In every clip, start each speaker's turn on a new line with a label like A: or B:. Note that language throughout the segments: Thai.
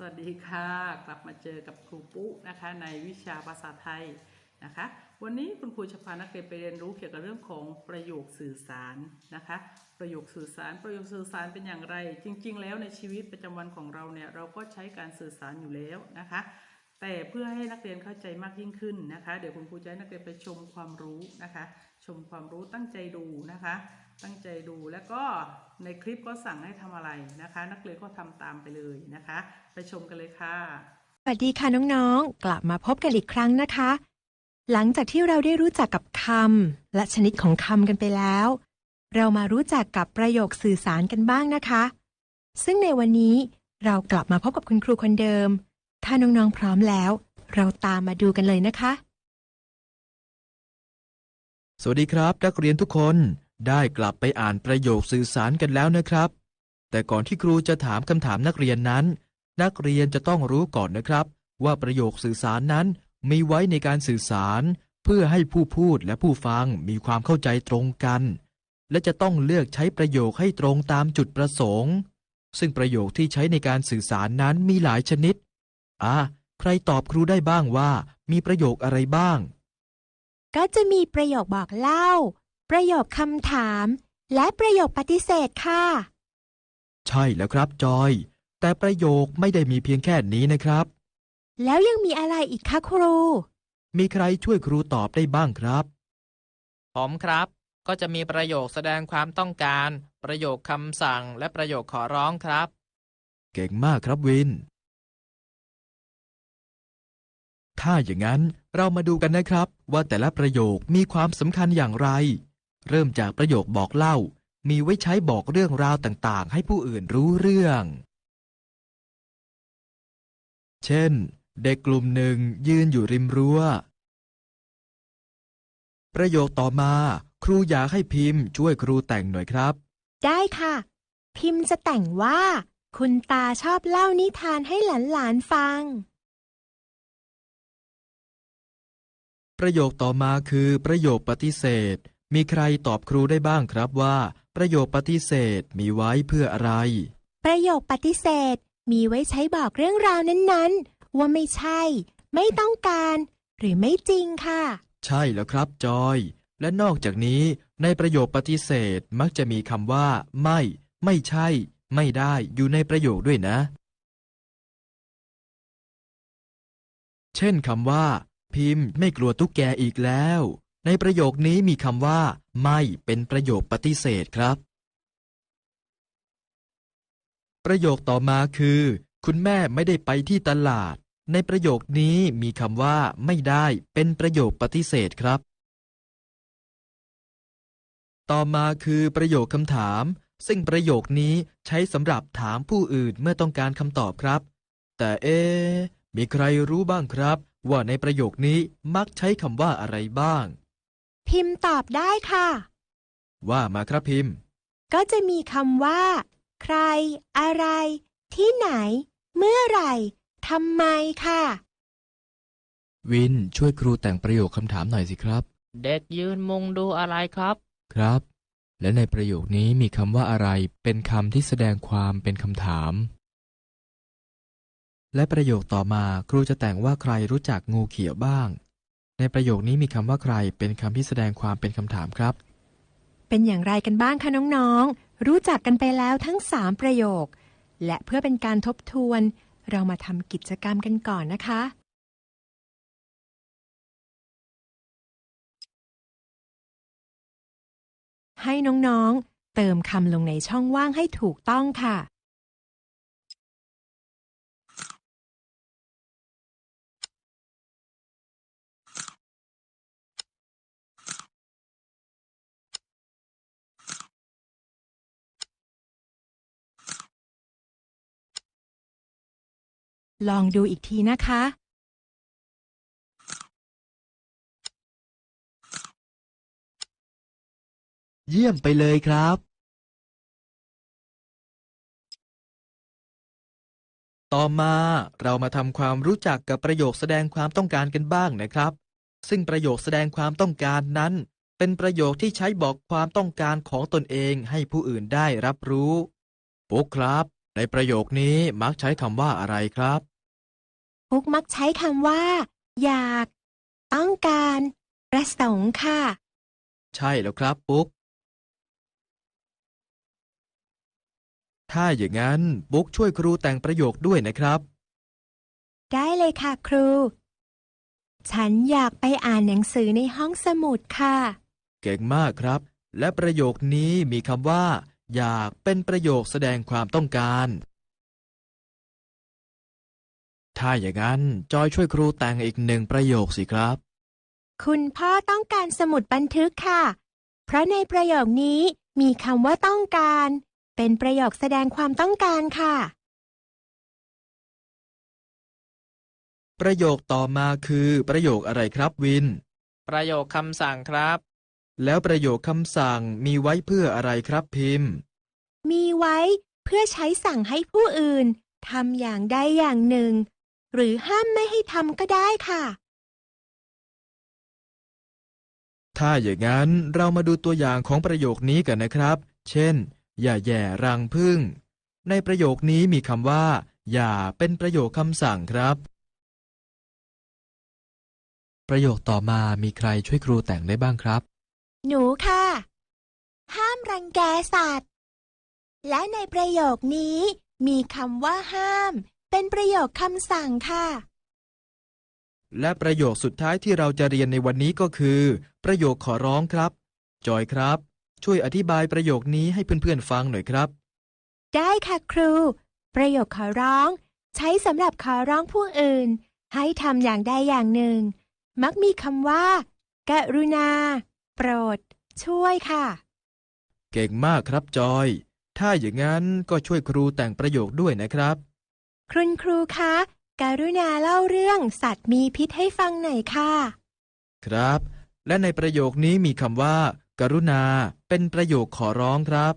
A: สวัสดีค่ะ กลับมาเจอกับครูปุ๊นะคะในวิชาภาษาไทยนะคะ วันนี้คุณครูจะพานักเรียนไปเรียนรู้เกี่ยวกับเรื่องของประโยคสื่อสารนะคะ ประโยคสื่อสาร ประโยคสื่อสารเป็นอย่างไร จริง ๆ แล้วในชีวิตประจำวันของเราเนี่ยเราก็ใช้การสื่อสารอยู่แล้วนะคะ แต่เพื่อให้นักเรียนเข้าใจมากยิ่งขึ้นนะคะ เดี๋ยวคุณครูจะให้นักเรียนไปชมความรู้นะคะ ชมความรู้ตั้งใจดูนะคะ ตั้งใจดูแล้วก็ในคลิปก็สั่งให้ทำอะไรนะคะ นักเรียนก็ทำตามไปเลยนะคะ ไปชมกันเลยค่ะ
B: สวัสดีค่ะน้องๆ กลับมาพบกันอีกครั้งนะคะ หลังจากที่เราได้รู้จักกับคำและชนิดของคำกันไปแล้ว เรามารู้จักกับประโยคสื่อสารกันบ้างนะคะ ซึ่งในวันนี้เรากลับมาพบกับคุณครูคนเดิม ถ้าน้องๆพร้อมแล้ว เราตามมาดูกันเลยนะคะ
C: สวัสดีครับ นักเรียนทุกคนได้กลับไปอ่านประโยคสื่อสารกันแล้วนะครับ แต่ก่อนที่ครูจะถามคำถามนักเรียนนั้น นักเรียนจะต้องรู้ก่อนนะครับ ว่าประโยคสื่อสารนั้นมีไว้ในการสื่อสาร เพื่อให้ผู้พูดและผู้ฟังมีความเข้าใจตรงกัน และจะต้องเลือกใช้ประโยคให้ตรงตามจุดประสงค์ ซึ่งประโยคที่ใช้ในการสื่อสารนั้นมีหลายชนิด อะใครตอบครูได้บ้างว่ามีประโยคอะไรบ้าง
B: ก็จะมีประโยคบอกเล่า ประโยคคำถาม และประโยคปฏิเสธค่ะ
C: ใช่แล้วครับจอย แต่ประโยคไม่ได้มีเพียงแค่นี้นะครับ
B: แล้วยังมีอะไรอีกคะครู
C: มีใครช่วยครูตอบได้บ้างครับ
D: ผมครับ ก็จะมีประโยคแสดงความต้องการ ประโยคคำสั่ง และประโยคขอร้องครับ
C: เก่งมากครับวิน ถ้าอย่างนั้นเรามาดูกันนะครับ ว่าแต่ละประโยคมีความสำคัญอย่างไร เริ่มจากประโยคบอกเล่า มีไว้ใช้บอกเรื่องราวต่างๆ ให้ผู้อื่นรู้เรื่อง เช่น เด็กกลุ่มหนึ่งยืนอยู่ริมรั้ว ประโยคต่อมา ครูอยากให้พิมพ์ช่วยครูแต่งหน่อยครับ
B: ได้ค่ะ พิมพ์จะแต่งว่า คุณตาชอบเล่านิทานให้หลานๆฟัง
C: ประโยคต่อมาคือประโยคปฏิเสธ มีใครตอบครูได้บ้างครับว่า ประโยคปฏิเสธมีไว้เพื่ออะไร
B: ประโยคปฏิเสธ มีไว้ใช้บอกเรื่องราวนั้นๆ ว่าไม่ใช่ ไม่ต้องการ หรือไม่จริงค่ะ
C: ใช่แล้วครับจอย และนอกจากนี้ ในประโยคปฏิเสธมักจะมีคำว่า ไม่ ไม่ใช่ ไม่ได้อยู่ในประโยคด้วยนะ เช่นคำว่า พิมพ์ไม่กลัวตุ๊กแกอีกแล้ว ในประโยคนี้มีคำว่า ไม่เป็นประโยคปฏิเสธครับ ประโยคต่อมาคือ คุณแม่ไม่ได้ไปที่ตลาด ในประโยคนี้มีคำว่า ไม่ได้เป็นประโยคปฏิเสธครับ ต่อมาคือประโยคคำถาม ซึ่งประโยคนี้ใช้สำหรับถามผู้อื่นเมื่อต้องการคำตอบครับ แต่เอะมีใครรู้บ้างครับ ว่าในประโยคนี้มักใช้คำว่าอะไรบ้าง
B: พิมพ์ตอบได้ค่ะ
C: ว่ามาครับพิมพ์
B: ก็จะมีคำว่า ใคร อะไร ที่ไหน เมื่อไหร่ทำไมค่ะ
C: วินช่วยครูแต่งประโยคคำถามหน่อยสิครับ
D: เด็กยืนมุงดูอะไรครับ
C: ครับ และในประโยคนี้มีคำว่าอะไร เป็นคำที่แสดงความเป็นคำถาม และประโยคต่อมาครูจะแต่งว่าใครรู้จักงูเขียวบ้าง ในประโยคนี้มีคำว่าใครเป็นคำที่แสดงความเป็นคำถามครับ
B: เป็นอย่างไรกันบ้างคะน้องๆ รู้จักกันไปแล้วทั้ง 3 ประโยค และเพื่อเป็นการทบทวน เรามาทำกิจกรรมกันก่อนนะคะ ให้น้องๆ เติมคำลงในช่องว่างให้ถูกต้องค่ะ ลองดูอีกทีนะคะ
C: เยี่ยมไปเลยครับ ต่อมาเรามาทำความรู้จักกับประโยคแสดงความต้องการกันบ้างนะครับ ซึ่งประโยคแสดงความต้องการนั้น เป็นประโยคที่ใช้บอกความต้องการของตนเองให้ผู้อื่นได้รับรู้ ปุ๊กครับ ในประโยคนี้มักใช้คำว่าอะไรครับ
B: ปุ๊กมักใช้คำว่า อยาก ต้องการ ประสงค์ค่ะ
C: ใช่แล้วครับปุ๊ก ถ้าอย่างนั้นปุ๊กช่วยครูแต่งประโยคด้วยนะครับ
B: ได้เลยค่ะครู ฉันอยากไปอ่านหนังสือในห้องสมุดค่ะ
C: เก่งมากครับ และประโยคนี้มีคำว่า อยากเป็นประโยคแสดงความต้องการ ถ้าอย่างนั้นจอยช่วยครูแต่งอีกหนึ่งประโยคสิครับ
B: คุณพ่อต้องการสมุดบันทึกค่ะ เพราะในประโยคนี้มีคำว่าต้องการ เป็นประโยคแสดงความต้องการค่ะ
C: ประโยคต่อมาคือประโยคอะไรครับวิน
D: ประโยคคำสั่งครับ
C: แล้วประโยคคำสั่งมีไว้เพื่ออะไรครับพิมพ์
B: มีไว้เพื่อใช้สั่งให้ผู้อื่นทำอย่างใดอย่างหนึ่ง หรือห้ามไม่ให้ทำก็ได้ค่ะ
C: ถ้าอย่างนั้นเรามาดูตัวอย่างของประโยคนี้กันนะครับ เช่น อย่าแย่รังพึ่ง ในประโยคนี้มีคำว่า อย่าเป็นประโยคคำสั่งครับ ประโยคต่อมามีใครช่วยครูแต่งได้บ้างครับ
B: หนูค่ะ ห้ามรังแกสัตว์ และในประโยคนี้มีคำว่าห้าม เป็นประโยคคำสั่งค่ะ
C: และประโยคสุดท้ายที่เราจะเรียนในวันนี้ก็คือ ประโยคขอร้องครับ จอยครับ ช่วยอธิบายประโยคนี้ให้เพื่อนๆฟังหน่อยครับ
B: ได้ค่ะครู ประโยคขอร้อง ใช้สำหรับขอร้องผู้อื่น ให้ทำอย่างใดอย่างหนึ่ง มักมีคำว่า กรุณา โปรด ช่วยค่ะ
C: เก่งมากครับจอย ถ้าอย่างนั้นก็ช่วยครูแต่งประโยคด้วยนะครับ
B: คุณครูคะกรุณาเล่าเรื่องสัตว์มีพิษให้ฟังหน่อยค่ะ
C: ครับ และในประโยคนี้มีคำว่า กรุณา เป็นประโยคขอร้องครับ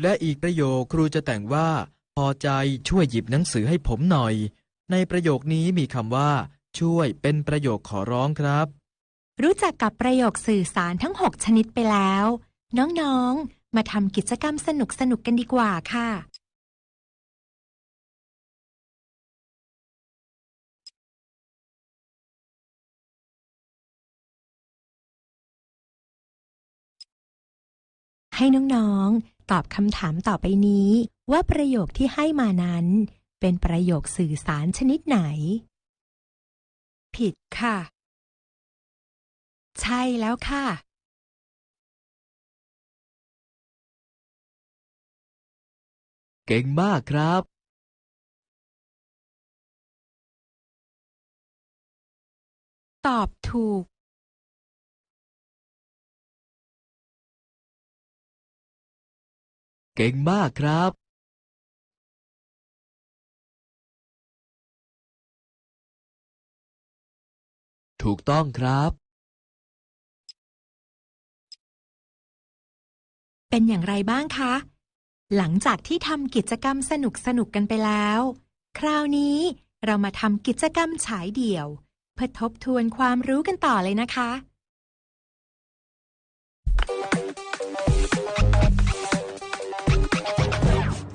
C: และอีกประโยคครูจะแต่งว่า พอใจช่วยหยิบหนังสือให้ผมหน่อย ในประโยคนี้มีคำว่า ช่วยเป็นประโยคขอร้องครับ
B: รู้จักกับประโยคสื่อสารทั้ง 6 ชนิดไปแล้ว น้องๆ มาทำกิจกรรมสนุกๆกันดีกว่าค่ะ ให้น้องๆ ตอบคำถามต่อไปนี้ ว่าประโยคที่ให้มานั้น เป็นประโยคสื่อสารชนิดไหน ผิดค่ะ ใช่แล้วค่ะ
C: เก่งมากครับ
B: ตอบถูก
C: เก่งมากครับ ถูกต้องครับ
B: เป็นอย่างไรบ้างคะ หลังจากที่ทำกิจกรรมสนุกสนุกๆกันไปแล้ว คราวนี้เรามาทำกิจกรรมฉายเดี่ยว เพื่อทบทวนความรู้กันต่อเลยนะคะ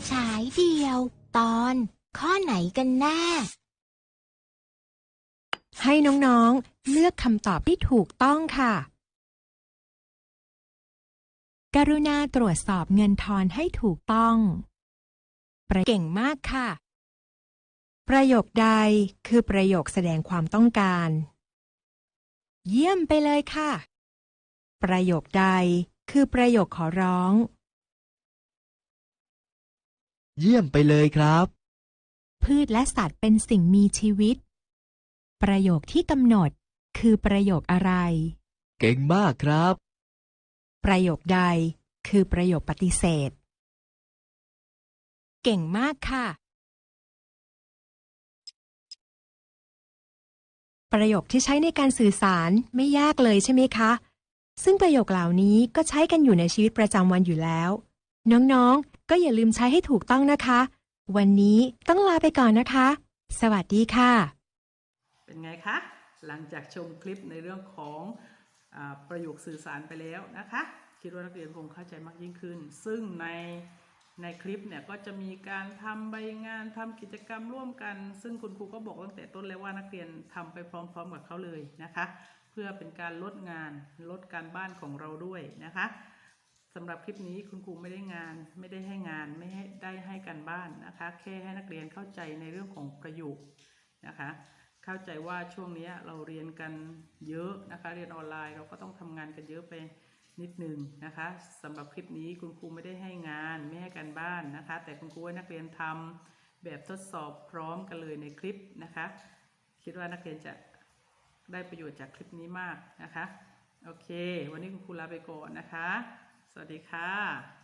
B: ฉายเดี่ยว ตอน ข้อไหนกันแน่ ให้น้องๆ เลือกคำตอบที่ถูกต้องค่ะ กรุณาตรวจสอบเงินทอนให้ถูกต้อง ประเก่งมากค่ะ ประโยคใดคือประโยคแสดงความต้องการ เยี่ยมไปเลยค่ะ ประโยคใดคือประโยคขอร้อง
C: เยี่ยมไปเลยครับ
B: พืชและสัตว์เป็นสิ่งมีชีวิต ประโยคที่กำหนด คือประโยคอะไร
C: เก่งมากครับ
B: ประโยคใด คือประโยคปฏิเสธ เก่งมากค่ะ ประโยคที่ใช้ในการสื่อสารไม่ยากเลยใช่ไหมคะ ซึ่งประโยคเหล่านี้ก็ใช้กันอยู่ในชีวิตประจำวันอยู่แล้ว น้องๆ ก็อย่าลืมใช้ให้ถูกต้องนะคะ วันนี้ต้องลาไปก่อนนะคะ สวัสดีค่ะ
A: เป็นไงคะ หลังจากชมคลิปในเรื่องของอประโยคสื่อสารไปแล้วนะคะ คิดว่านักเรียนคงเข้าใจมากยิ่งขึ้น ซึ่งในในคลิปเนี่ยก็จะมีการทำใบงานทำกิจกรรมร่วมกัน ซึ่งคุณครูก็บอกตั้งแต่ต้นเลยว่านักเรียนทำไปพร้อมๆกับเขาเลยนะคะ เพื่อเป็นการลดงานลดการบ้านของเราด้วยนะคะสำหรับคลิปนี้คุณครูไม่ได้งานไม่ได้ให้งานไม่ให้ได้ให้การบ้านนะคะ แค่ให้นักเรียนเข้าใจในเรื่องของประโยคนะคะ เข้าใจว่าช่วงนี้เราเรียนกันเยอะนะคะ เรียนออนไลน์เราก็ต้องทำงานกันเยอะไปนิดหนึ่งนะคะสำหรับคลิปนี้คุณครูไม่ได้ให้งานไม่ให้การบ้านนะคะ แต่คุณครูให้นักเรียนทำแบบทดสอบพร้อมกันเลยในคลิปนะคะ คิดว่านักเรียนจะได้ประโยชน์จากคลิปนี้มากนะคะ โอเค วันนี้คุณครูลาไปก่อนนะคะ สวัสดีค่ะ